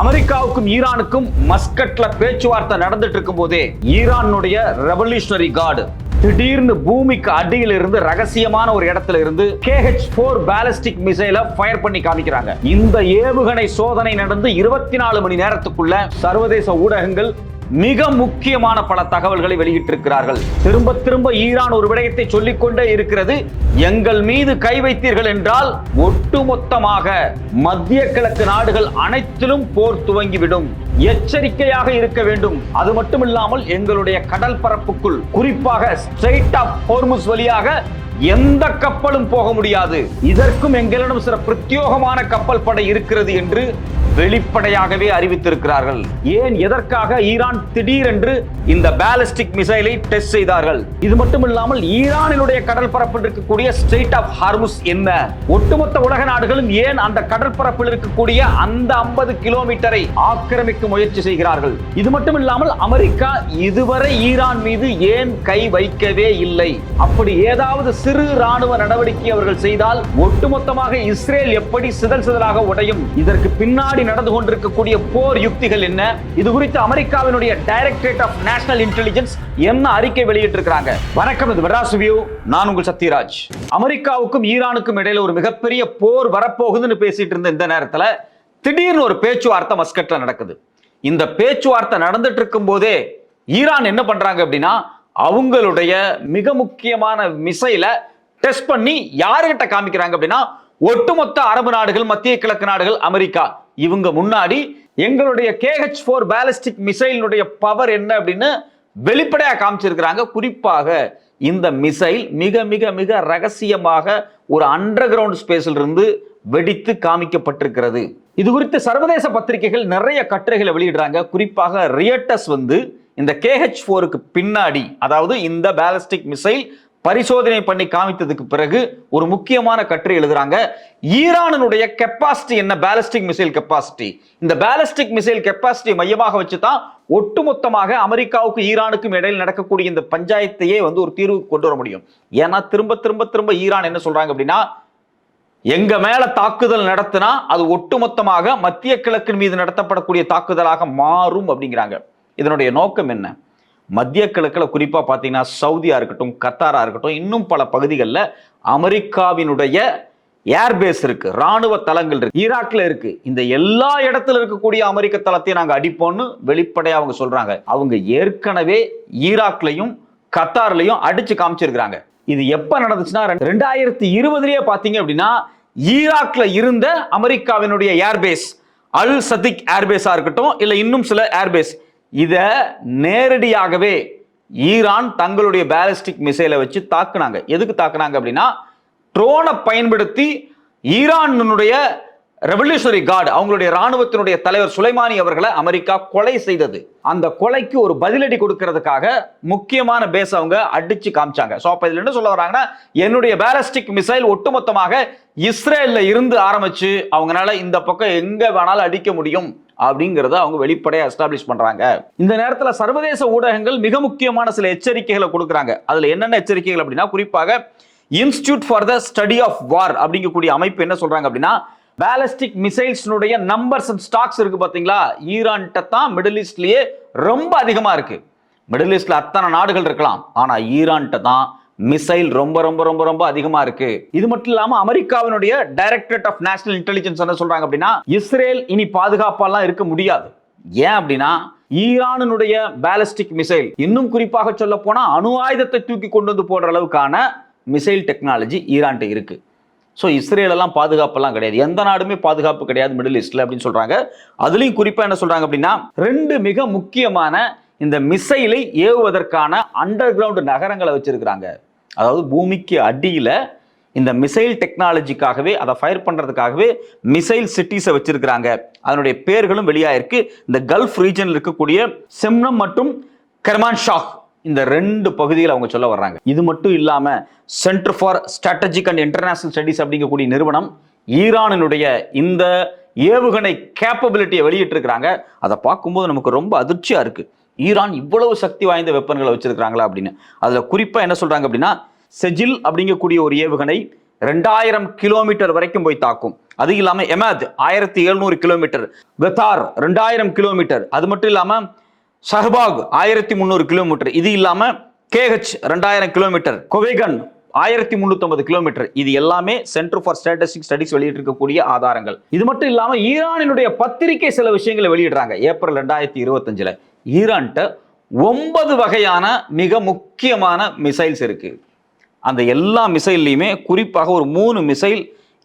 அமெரிக்காவுக்கும் ஈரானுக்கும் மஸ்கட்ல பேச்சுவார்த்தை நடந்துட்டு இருக்கும் போதே ஈரானுடைய ரெவல்யூஷனரி கார்டு திடீர்னு பூமிக்கு அடியில் இருந்து ரகசியமான ஒரு இடத்துல இருந்து கேஹெச் போர் பேலிஸ்டிக் மிசைல ஃபயர் பண்ணி காமிக்கிறாங்க. இந்த ஏவுகணை சோதனை நடந்து இருபத்தி நாலு மணி நேரத்துக்குள்ள சர்வதேச ஊடகங்கள் மிக முக்கியமான பல தகவல்களை வெளியிட்டிருக்கிறார்கள். திரும்ப திரும்ப ஈரான் ஒரு விடயத்தை சொல்லிக்கொண்டே இருக்கிறது. எங்கள் மீது கை வைத்தீர்கள் என்றால் ஒட்டுமொத்தமாக மத்திய கிழக்கு நாடுகள் அனைத்திலும் போர் துவங்கிவிடும். எச்சரிக்கையாக இருக்க வேண்டும். அது மட்டுமில்லாமல் எங்களுடைய கடல் பரப்புக்குள் குறிப்பாக ஸ்ட்ரெயிட் ஆஃப் ஹோர்முஸ் வழியாக எந்த கப்பலும் போக முடியாது. இதற்கும் எங்களிடம் சில பிரத்யோகமான கப்பல் படை இருக்கிறது என்று வெளிப்படையாகவே அறிவித்திருக்கிறார்கள். ஏன் எதற்காக ஈரான் திடீரென்று இந்த பேலிஸ்டிக் மிசைலை டெஸ்ட் செய்தார்கள்? இது மட்டும் இல்லாமல் ஈரானினுடைய கடல் பரப்பில் இருக்கக்கூடிய ஸ்ட்ரெயிட் ஆஃப் ஹார்முஸ் என்ன? ஒட்டுமொத்த உலக நாடுகளும் ஏன் அந்த கடல் பரப்பில் இருக்கக்கூடிய அந்த 50 கிலோமீட்டரை ஆக்கிரமிக்க முயற்சி செய்கிறார்கள்? இது மட்டும் இல்லாமல் அமெரிக்கா இதுவரை ஈரான் மீது ஏன் கை வைக்கவே இல்லை? அப்படி ஏதாவது சிறு ராணுவ நடவடிக்கை அவர்கள் செய்தால் ஒட்டுமொத்தமாக இஸ்ரேல் எப்படி சிதல் சிதலாக உடையும்? இதற்கு பின்னாடி நாட்டில் நடந்து கொண்டிருக்கக்கூடிய போர் யுக்திகள் என்ன? இது குறித்து அமெரிக்காவினுடைய டைரக்டரேட் ஆஃப் நேஷனல் இன்டெலிஜென்ஸ் என்ன அறிக்கை வெளியிட்டிருக்கிறாங்க? வணக்கம் இது வராசுவியூ நான் உங்கள் சத்யராஜ். அமெரிக்காவுக்கும் ஈரானுக்கும் இடையில ஒரு மிகப்பெரிய போர் வரப்போகுதுன்னு பேசிட்டு இருந்த இந்த நேரத்தில் திடீர்னு ஒரு பேச்சுவார்த்தை மஸ்கட்ல நடக்குது. இந்த பேச்சுவார்த்தை நடந்துட்டு இருக்கும் போதே ஈரான் என்ன பண்றாங்க அப்படின்னா அவங்களுடைய மிக முக்கியமான மிசைல டெஸ்ட் பண்ணி யாருகிட்ட காமிக்கிறாங்க அப்படின்னா ஒட்டுமொத்த அரபு நாடுகள் மத்திய கிழக்கு நாடுகள் அமெரிக்கா. இவங்க முன்னாடி எங்களுடைய கேஹெச் ஃபோர் பேலிஸ்டிக் மிசைலினுடைய பவர் என்ன அப்படின்னு வெளிப்படையாக காமிச்சிருக்கிறாங்க. குறிப்பாக இந்த மிசைல் மிக மிக மிக ரகசியமாக ஒரு அண்டர் கிரவுண்ட் ஸ்பேஸில் இருந்து வெடித்து காமிக்கப்பட்டிருக்கிறது. இது குறித்து சர்வதேச பத்திரிகைகள் நிறைய கட்டுரைகளை வெளியிடுறாங்க. குறிப்பாக ரியட்டஸ் வந்து இந்த கேஹெச் ஃபோருக்கு பின்னாடி அதாவது இந்த பேலஸ்டிக் மிசைல் பரிசோதனை பண்ணி காமித்ததுக்கு பிறகு ஒரு முக்கியமான கட்டுரை எழுதுறாங்க. ஈரானுடைய கெப்பாசிட்டி என்ன? பேலஸ்டிக் மிசைல் கெப்பாசிட்டி இந்த பேலஸ்டிக் மிசைல் கெப்பாசிட்டி மையமாக வச்சு தான் ஒட்டுமொத்தமாக அமெரிக்காவுக்கும் ஈரானுக்கும் இடையில் நடக்கக்கூடிய இந்த பஞ்சாயத்தையே வந்து ஒரு தீர்வு கொண்டு வர முடியும். ஏன்னா திரும்ப திரும்ப திரும்ப ஈரான் என்ன சொல்றாங்க அப்படின்னா எங்க மேல தாக்குதல் நடத்தினா அது ஒட்டுமொத்தமாக மத்திய கிழக்கின் மீது நடத்தப்படக்கூடிய தாக்குதலாக மாறும் அப்படிங்கிறாங்க. இதனுடைய நோக்கம் என்ன? மத்திய கிழக்கில் குறிப்பாக பார்த்தீங்கன்னா சவுதியாக இருக்கட்டும் கத்தாராக இருக்கட்டும் இன்னும் பல பகுதிகளில் அமெரிக்காவினுடைய ஏர்பேஸ் இருக்கு ராணுவ தளங்கள் இருக்கு ஈராக்ல இருக்கு. இந்த எல்லா இடத்துல இருக்கக்கூடிய அமெரிக்க தளத்தையும் நாங்கள் அடிப்போம்னு வெளிப்படையா அவங்க சொல்றாங்க. அவங்க ஏற்கனவே ஈராக்லையும் கத்தார்லையும் அடிச்சு காமிச்சிருக்கிறாங்க. இது எப்ப நடந்துச்சுன்னா ரெண்டு- ரெண்டாயிரத்தி இருபதுலயே பாத்தீங்க அப்படின்னா ஈராக்ல இருந்த அமெரிக்காவினுடைய ஏர்பேஸ் அல் சதிக் ஏர்பேஸா இருக்கட்டும் இல்ல இன்னும் சில ஏர்பேஸ் இதை நேரடியாகவே ஈரான் தங்களுடைய பேலிஸ்டிக் மிசைலை வச்சு தாக்குனாங்க. எதுக்கு தாக்குனாங்க அப்படின்னா ட்ரோனை பயன்படுத்தி ஈரானுடைய ரெவல்யூஷனரி கார்டு அவங்களுடைய ராணுவத்தினுடைய தலைவர் சுலைமானி அவர்களை அமெரிக்கா கொலை செய்தது. அந்த கொலைக்கு ஒரு பதிலடி கொடுக்கறதுக்காக முக்கியமான பேஸ் அவங்க அடிச்சு காமிச்சாங்க. ஸோ அப்போ இதில் என்ன சொல்ல வராங்கன்னா என்னுடைய பேலஸ்டிக் மிசைல் ஒட்டுமொத்தமாக இஸ்ரேலில் இருந்து ஆரம்பிச்சு அவங்களால இந்த பக்கம் எங்கே வேணாலும் அடிக்க முடியும். அப்படிங்கிறத அவங்க வெளிப்படையாக எஸ்டாப்ளிஷ் பண்ணுறாங்க இந்த நேரத்தில் சர்வதேச ஊடகங்கள் மிக முக்கியமான சில எச்சரிக்கைகளை கொடுக்குறாங்க. அதில் என்னென்ன எச்சரிக்கைகள் அப்படின்னா குறிப்பாக Institute for the Study of War அப்படிங்கக்கூடிய அமைப்பு என்ன சொல்கிறாங்க அப்படின்னா பேலஸ்டிக் மிசைல்ஸ்னுடைய நம்பர்ஸ் அண்ட் ஸ்டாக்ஸ் இருக்கு பாத்தீங்களா? ஈரான்கிட்ட தான் மிடில் ஈஸ்ட்லயே ரொம்ப அதிகமா இருக்கு. மிடில் ஈஸ்ட்ல அத்தனை நாடுகள் இருக்கலாம். ஆனா ஈரான்கிட்ட தான் மிசைல் ரொம்ப ரொம்ப ரொம்ப ரொம்ப அதிகமா இருக்கு. இது மட்டும் இல்லாம அமெரிக்காவினுடைய டைரக்டரேட் ஆஃப் நேஷனல் இன்டெலிஜென்ஸ் என்ன சொல்றாங்க அப்படின்னா இஸ்ரேல் இனி பாதுகாப்பாலாம் இருக்க முடியாது. ஏன் அப்படின்னா ஈரானுடைய பேலஸ்டிக் மிசைல் இன்னும் குறிப்பாக சொல்ல போனா அணு ஆயுதத்தை தூக்கி கொண்டு வந்து போடுற அளவுக்கான மிசைல் டெக்னாலஜி ஈரான்கிட்ட இருக்கு. ஸோ இஸ்ரேலெல்லாம் பாதுகாப்பெல்லாம் கிடையாது. எந்த நாடுமே பாதுகாப்பு கிடையாது மிடில் ஈஸ்ட்ல அப்படின்னு சொல்றாங்க. அதுலயும் குறிப்பா என்ன சொல்றாங்க அப்படின்னா ரெண்டு மிக முக்கியமான இந்த மிசைலை ஏவுவதற்கான அண்டர் கிரவுண்ட் நகரங்களை வச்சிருக்கிறாங்க. அதாவது பூமிக்கு அடியில் இந்த மிசைல் டெக்னாலஜிக்காகவே அதை ஃபயர் பண்ணுறதுக்காகவே மிசைல் சிட்டிஸை வச்சிருக்கிறாங்க. அதனுடைய பேர்களும் வெளியாயிருக்கு. இந்த கல்ஃப் ரீஜனில் இருக்கக்கூடிய செம்னம் மற்றும் கர்மான் ஷாக் இந்த ரெண்டு பகுதியில் அவங்க சொல்ல வர்றாங்க. இது மட்டும் இல்லாமல் Center for Strategic and International Studies அப்படிங்கக்கூடிய நிறுவனம் ஈரானினுடைய இந்த ஏவுகணை கேப்பபிலிட்டியை வெளியிட்டிருக்கிறாங்க. அதை பார்க்கும்போது நமக்கு ரொம்ப அதிர்ச்சியாக இருக்குது ஈரான் இவ்வளவு சக்தி வாய்ந்த வெப்பன்களை வச்சிருக்கிறாங்களா அப்படின்னு. அதில் குறிப்பாக என்ன சொல்கிறாங்க அப்படின்னா செஜில் அப்படிங்கக்கூடிய ஒரு ஏவுகணை ரெண்டாயிரம் கிலோமீட்டர் வரைக்கும் போய் தாக்கும். அது இல்லாமல் எமாத் ஆயிரத்தி எழுநூறு கிலோமீட்டர் வெத்தார் ரெண்டாயிரம் கிலோமீட்டர் அது மட்டும் இல்லாமல் ஷஹபாக் ஆயிரத்தி முந்நூறு கிலோமீட்டர் இது இல்லாமல் கேஹெச் ரெண்டாயிரம் கிலோமீட்டர் கொவேகன் ஆயிரத்தி முந்நூற்றம்பது கிலோமீட்டர் இது எல்லாமே சென்டர் ஃபார் ஸ்டாட்டிஸ்டிக் ஸ்டடிஸ் வெளியிட்டிருக்கக்கூடிய ஆதாரங்கள். இது மட்டும் இல்லாமல் ஈரானினுடைய பத்திரிகை சில விஷயங்களை வெளியிடுறாங்க. ஏப்ரல் ரெண்டாயிரத்தி இருபத்தஞ்சில். ஈரான்கிட்ட ஒன்பது வகையான மிக முக்கியமான மிசைல்ஸ் இருக்கு. அந்த எல்லா மிசைல்லையுமே குறிப்பாக ஒரு மூணு மிசைல்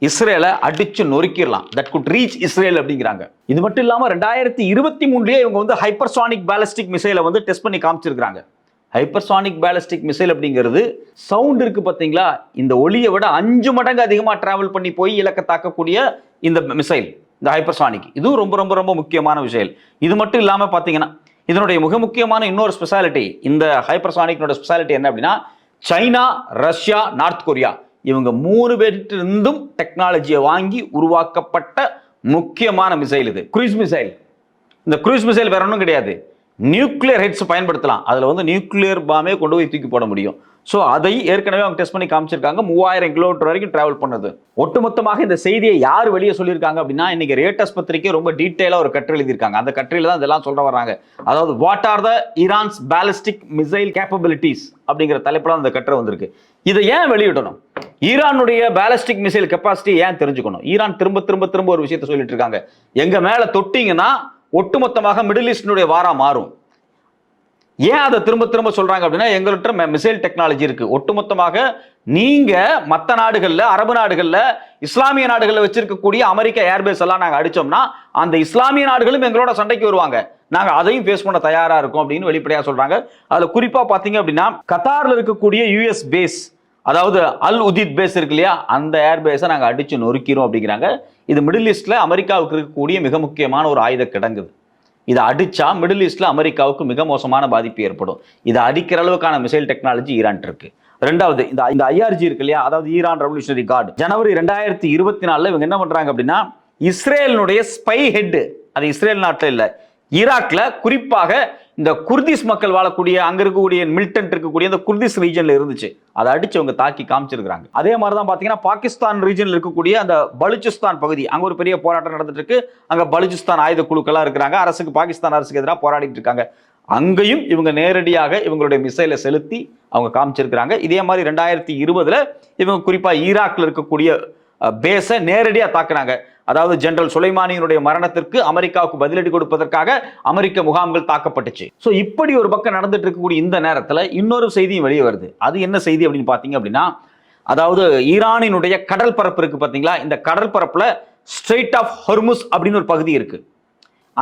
இஸ்ரேலை அடிச்சு நொறுக்கிடலாம். தட் குட் ரீச் இஸ்ரேல் அப்படிங்கிறாங்க. இது மட்டும் இல்லாமல் ரெண்டாயிரத்தி இருபத்தி மூணுலேயே இவங்க வந்து ஹைப்பர்சானிக் பேலஸ்டிக் மிசைலை வந்து டெஸ்ட் பண்ணி காமிச்சிருக்கிறாங்க. ஹைப்பர்சானிக் பேலஸ்டிக் மிசைல் அப்படிங்கிறது சவுண்ட் இருக்கு பார்த்தீங்களா? இந்த ஒளியை விட அஞ்சு மடங்கு அதிகமாக டிராவல் பண்ணி போய் இலக்க தாக்கக்கூடிய இந்த மிசைல் இந்த ஹைப்பர்சானிக் இதுவும் ரொம்ப ரொம்ப ரொம்ப முக்கியமான விஷயம். இது மட்டும் இல்லாமல் பார்த்தீங்கன்னா இதனுடைய மிக முக்கியமான இன்னொரு ஸ்பெஷாலிட்டி இந்த ஹைப்பர்சானிக்னோட ஸ்பெஷாலிட்டி என்ன அப்படின்னா சைனா ரஷ்யா நார்த் கொரியா. இவங்க மூணு பேர்கிட்டிருந்தும் டெக்னாலஜியை வாங்கி உருவாக்கப்பட்ட முக்கியமான மிசைல் இது. குரூஸ் மிசைல் இந்த குரூஸ் மிசைல் வேற ஒன்றும் கிடையாது. நியூக்ளியர் ஹெட்ஸ் பயன்படுத்தலாம். அதில் வந்து நியூக்ளியர் பாமே கொண்டு போய் தூக்கி போட முடியும். ஸோ அதை ஏற்கனவே அவங்க டெஸ்ட் பண்ணி காமிச்சிருக்காங்க. மூவாயிரம் கிலோமீட்டர் வரைக்கும் டிராவல் பண்ணது. ஒட்டுமொத்தமாக இந்த செய்தியை யார் வெளியே சொல்லியிருக்காங்க அப்படின்னா இன்னைக்கு ரேட்டஸ் பத்திரிக்கை ரொம்ப டீட்டெயிலாக ஒரு கட்டுரை எழுதியிருக்காங்க. அந்த கட்டுரையில் தான் இதெல்லாம் சொல்ல வராங்க அதாவது what are the Iran's ballistic missile capabilities அப்படிங்கிற தலைப்பில் அந்த கட்டுரை வந்திருக்கு. இதை ஏன் வெளியிடணும்? ஈரானுடைய பேலஸ்டிக் மிசைல் கெப்பாசிட்டி ஏன் தெரிஞ்சுக்கணும்? ஈரான் திரும்ப திரும்ப திரும்ப ஒரு விஷயத்த சொல்லிட்டு இருக்காங்க. எங்க மேல தொட்டிங்கன்னா ஒட்டுமொத்தமாக மிடில் ஈஸ்டினுடைய வாரா மாறும். ஏன் அதை திரும்ப திரும்ப சொல்றாங்க அப்படின்னா எங்கள்கிட்ட மிசைல் டெக்னாலஜி இருக்கு. ஒட்டுமொத்தமாக நீங்க மற்ற நாடுகள்ல அரபு நாடுகள்ல இஸ்லாமிய நாடுகள்ல வச்சிருக்கக்கூடிய அமெரிக்க ஏர்பேஸ் எல்லாம் நாங்க அடிச்சோம்னா அந்த இஸ்லாமிய நாடுகளும் எங்களோட சண்டைக்கு வருவாங்க. நாங்க அதையும் ஃபேஸ் பண்ண தயாரா இருக்கோம் அப்படின்னு வெளிப்படையா சொல்றாங்க. அதுல குறிப்பா பாத்தீங்க அப்படின்னா கத்தார்ல இருக்கக்கூடிய யூஎஸ் பேஸ் அதாவது அல் உதித் பேஸ் இருக்கு இல்லையா? அந்த ஏர் பேஸை நாங்கள் அடித்து நொறுக்கிறோம் அப்படிங்கிறாங்க. இது மிடில் ஈஸ்ட்டில் அமெரிக்காவுக்கு இருக்கக்கூடிய மிக முக்கியமான ஒரு ஆயுத கிடங்குது. இதை அடித்தா மிடில் ஈஸ்ட்டில் அமெரிக்காவுக்கு மிக மோசமான பாதிப்பு ஏற்படும். இதை அடிக்கிற அளவுக்கான மிசைல் டெக்னாலஜி ஈரான் இருக்கு. ரெண்டாவது இந்த இந்த ஐஆர்ஜி இருக்கு இல்லையா? அதாவது ஈரான் ரெவல்யூஷனரி கார்டு ஜனவரி ரெண்டாயிரத்தி இருபத்தி நாலில் இவங்க என்ன பண்ணுறாங்க அப்படின்னா இஸ்ரேலினுடைய ஸ்பை ஹெட்டு அது இஸ்ரேல் நாட்டில் இல்லை ஈராக்ல குறிப்பாக இந்த குர்திஸ் மக்கள் வாழக்கூடிய அங்க இருக்கக்கூடிய மில்டன் இருக்கக்கூடிய இந்த குர்திஸ் ரீஜன்ல இருந்துச்சு. அதை அடிச்சு அவங்க தாக்கி காமிச்சிருக்காங்க அதே மாதிரி தான் பாத்தீங்கன்னா பாகிஸ்தான் ரீஜன்ல இருக்கக்கூடிய அந்த பலுச்சிஸ்தான் பகுதி அங்க ஒரு பெரிய போராட்டம் நடந்துட்டு இருக்கு அங்க பலுச்சிஸ்தான் ஆயுத குழுக்கள்லாம் இருக்கிறாங்க. அரசுக்கு பாகிஸ்தான் அரசுக்கு எதிராக போராடிட்டு இருக்காங்க. அங்கேயும் இவங்க நேரடியாக இவங்களுடைய மிசைலை செலுத்தி அவங்க காமிச்சிருக்கிறாங்க. இதே மாதிரி ரெண்டாயிரத்தி இருபதுல இவங்க குறிப்பா ஈராக்ல இருக்கக்கூடிய பேஸை நேரடியாக தாக்குனாங்க. அதாவது ஜெனரல் சுலைமானியினுடைய மரணத்திற்கு அமெரிக்காவுக்கு பதிலடி கொடுப்பதற்காக அமெரிக்க முகாம்கள் தாக்கப்பட்டுச்சு. ஸோ இப்படி ஒரு பக்கம் நடந்துட்டு இருக்கக்கூடிய இந்த நேரத்தில் இன்னொரு செய்தியும் வெளியே வருது. அது என்ன செய்தி அப்படின்னு பார்த்தீங்க அப்படின்னா அதாவது ஈரானினுடைய கடல் பரப்பு இருக்கு பார்த்தீங்களா இந்த கடல் பரப்பில் ஸ்ட்ரெயிட் ஆஃப் ஹொர்முஸ் அப்படின்னு ஒரு பகுதி இருக்கு.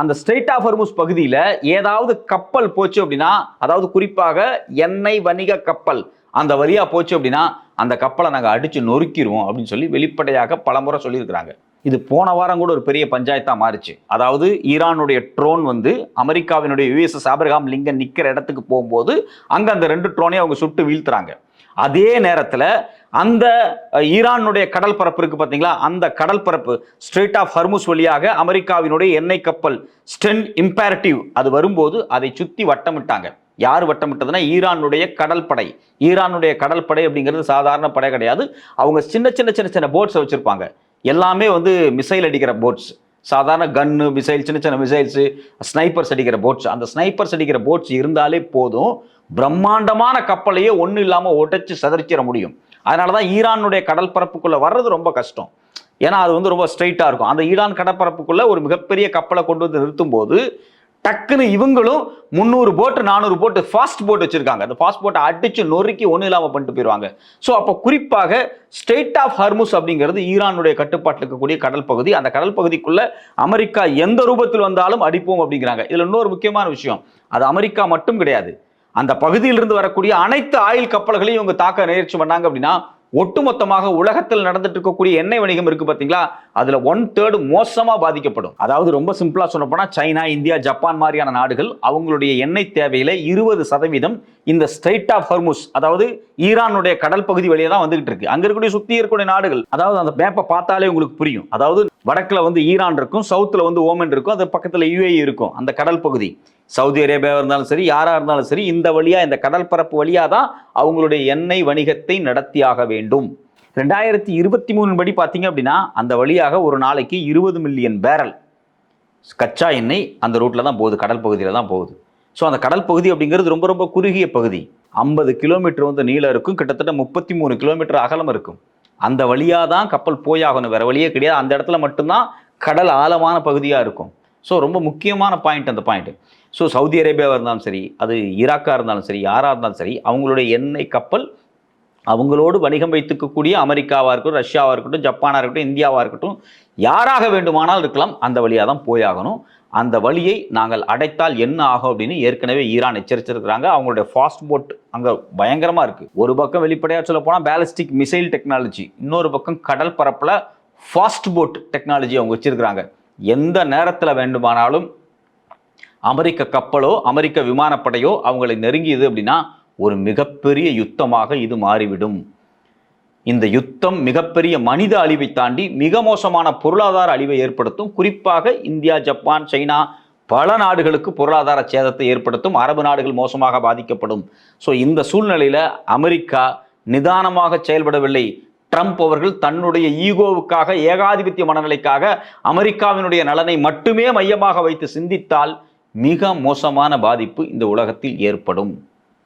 அந்த ஸ்ட்ரெயிட் ஆஃப் ஹர்முஸ் பகுதியில் ஏதாவது கப்பல் போச்சு அப்படின்னா அதாவது குறிப்பாக எண்ணெய் வணிக கப்பல் அந்த வழியாக போச்சு அப்படின்னா அந்த கப்பலை நாங்கள் அடித்து நொறுக்கிடுவோம் அப்படின்னு சொல்லி வெளிப்படையாக பலமுறை சொல்லியிருக்கிறாங்க. இது போன வாரம் கூட ஒரு பெரிய பஞ்சாயத்தாக மாறிச்சு. அதாவது ஈரானுடைய ட்ரோன் வந்து அமெரிக்காவினுடைய யுஎஸ்எஸ் ஆபிரகாம் லிங்கன் நிற்கிற இடத்துக்கு போகும்போது அங்கே அந்த ரெண்டு ட்ரோனையும் அவங்க சுட்டு வீழ்த்துறாங்க. அதே நேரத்தில் அந்த ஈரானுடைய கடல் பரப்பு இருக்கு பார்த்தீங்களா அந்த கடல் பரப்பு ஸ்ட்ரெயிட் ஆஃப் ஹர்முஸ் வழியாக அமெரிக்காவினுடைய எண்ணெய் கப்பல் ஸ்டென் இம்பேரட்டிவ் அது வரும்போது அதை சுற்றி வட்டமிட்டாங்க. யார் வட்டமிட்டதுன்னா ஈரானுடைய கடல் படை. ஈரானுடைய கடல் படை அப்படிங்கிறது சாதாரண படை கிடையாது. அவங்க சின்ன சின்ன சின்ன சின்ன போட்ஸை வச்சுருப்பாங்க. எல்லாமே வந்து மிசைல் அடிக்கிற போட்ஸ் சாதாரண கன்னு மிசைல் சின்ன சின்ன மிசைல்ஸு ஸ்னைப்பர்ஸ் அடிக்கிற போட்ஸ் அந்த ஸ்னைப்பர்ஸ் அடிக்கிற போட்ஸ் இருந்தாலே போதும். பிரம்மாண்டமான கப்பலையே ஒன்றும் இல்லாமல் உடைச்சு சதரிச்சிட முடியும். அதனால தான் ஈரானுடைய கடல் பரப்புக்குள்ளே வர்றது ரொம்ப கஷ்டம். ஏன்னா அது வந்து ரொம்ப ஸ்ட்ரைட்டாக இருக்கும். அந்த ஈரான் கடற்பரப்புக்குள்ளே ஒரு மிகப்பெரிய கப்பலை கொண்டு வந்து நிறுத்தும் போது டக்குன்னு இவங்களும் முந்நூறு போட்டு நானூறு போட்டு ஃபாஸ்ட் போட் வச்சிருக்காங்க. அந்த ஃபாஸ்ட் போட்டை அடிச்சு நொறுக்கி ஒன்றும் இல்லாமல் பண்ணிட்டு போயிடுவாங்க ஸோ அப்போ குறிப்பாக ஸ்டேட் ஆஃப் ஹர்முஸ் அப்படிங்கிறது ஈரானுடைய கட்டுப்பாட்டில் இருக்கக்கூடிய கடல் பகுதி. அந்த கடல் பகுதிக்குள்ள அமெரிக்கா எந்த ரூபத்தில் வந்தாலும் அடிப்போம் அப்படிங்கிறாங்க. இதில் இன்னொரு முக்கியமான விஷயம். அது அமெரிக்கா மட்டும் கிடையாது. அந்த பகுதியிலிருந்து வரக்கூடிய அனைத்து ஆயில் கப்பல்களையும் இவங்க தாக்க நேர்ச்சி பண்ணாங்க அப்படின்னா ஒட்டுமொத்தமாக உலகத்தில் நடந்துட்டு இருக்கக்கூடிய எண்ணெய் வணிகம் இருக்கு பாத்தீங்களா? அதுல ஒன் தேர்டு மோசமா பாதிக்கப்படும். அதாவது ரொம்ப சிம்பிளா சொல்ல போனா சைனா இந்தியா ஜப்பான் மாதிரியான நாடுகள் அவங்களுடைய எண்ணெய் தேவையில இருபது சதவீதம் இந்த ஸ்ட்ரைட் ஆஃப் ஹர்முஸ் அதாவது ஈரானுடைய கடல் பகுதி வழியாக தான் வந்துகிட்டு இருக்கு. அங்க இருக்கக்கூடிய சுத்தி இருக்கக்கூடிய நாடுகள் அதாவது அந்த மேப்பை பார்த்தாலே உங்களுக்கு புரியும். அதாவது வடக்குல வந்து ஈரான் இருக்கும் சவுத்துல வந்து ஓமன் இருக்கும் அது பக்கத்துல யுஏஇ இருக்கும் அந்த கடல் பகுதி. சவுதி அரேபியாவாக இருந்தாலும் சரி யாராக இருந்தாலும் சரி இந்த வழியாக இந்த கடல் பரப்பு வழியாக தான் அவங்களுடைய எண்ணெய் வணிகத்தை நடத்தியாக வேண்டும். ரெண்டாயிரத்தி இருபத்தி மூணு படி பார்த்தீங்க அப்படின்னா அந்த வழியாக ஒரு நாளைக்கு இருபது மில்லியன் பேரல் கச்சா எண்ணெய் அந்த ரூட்டில் தான் போகுது கடல் பகுதியில் தான் போகுது. ஸோ அந்த கடல் பகுதி அப்படிங்கிறது ரொம்ப ரொம்ப குறுகிய பகுதி. ஐம்பது கிலோமீட்டர் வந்து நீளம் இருக்கும் கிட்டத்தட்ட முப்பத்தி மூணு கிலோமீட்டர் அகலம் இருக்கும். அந்த வழியாக தான் கப்பல் போயாகணும் வேறு வழியே கிடையாது. அந்த இடத்துல மட்டும்தான் கடல் ஆழமான பகுதியாக இருக்கும். ஸோ ரொம்ப முக்கியமான பாயிண்ட் அந்த பாயிண்ட் ஸோ சவுதி அரேபியாவாக இருந்தாலும் சரி அது ஈராக்காக இருந்தாலும் சரி யாராக இருந்தாலும் சரி அவங்களுடைய எண்ணெய் கப்பல் அவங்களோடு வணிகம் வைத்துக்கக்கூடிய அமெரிக்காவாக இருக்கட்டும் ரஷ்யாவாக இருக்கட்டும் ஜப்பானாக இருக்கட்டும் இந்தியாவாக இருக்கட்டும் யாராக வேண்டுமானால் இருக்கலாம் அந்த வழியாக தான் போயாகணும். அந்த வழியை நாங்கள் அடைத்தால் என்ன ஆகும் அப்படின்னு ஏற்கனவே ஈரான் எச்சரிச்சிருக்கிறாங்க. அவங்களுடைய ஃபாஸ்ட் போட் அங்கே பயங்கரமாக இருக்குது ஒரு பக்கம் வெளிப்படையாக சொல்ல போனால் பேலஸ்டிக் மிசைல் டெக்னாலஜி இன்னொரு பக்கம் கடல் பரப்பில் ஃபாஸ்ட் போட் டெக்னாலஜி அவங்க வச்சுருக்கிறாங்க. எந்த நேரத்தில் வேண்டுமானாலும் அமெரிக்க கப்பலோ அமெரிக்க விமானப்படையோ அவங்களை நெருங்கியது அப்படின்னா ஒரு மிகப்பெரிய யுத்தமாக இது மாறிவிடும். இந்த யுத்தம் மிகப்பெரிய மனித அழிவை தாண்டி மிக மோசமான பொருளாதார அழிவை ஏற்படுத்தும். குறிப்பாக இந்தியா ஜப்பான் சைனா பல நாடுகளுக்கு பொருளாதார சேதத்தை ஏற்படுத்தும். அரபு நாடுகள் மோசமாக பாதிக்கப்படும். ஸோ இந்த சூழ்நிலையில் அமெரிக்கா நிதானமாக செயல்படவில்லை. ட்ரம்ப் அவர்கள் தன்னுடைய ஈகோவுக்காக ஏகாதிபத்திய மனநிலைக்காக அமெரிக்காவினுடைய நலனை மட்டுமே மையமாக வைத்து சிந்தித்தால் மிக மோசமான பாதிப்பு இந்த உலகத்தில் ஏற்படும்.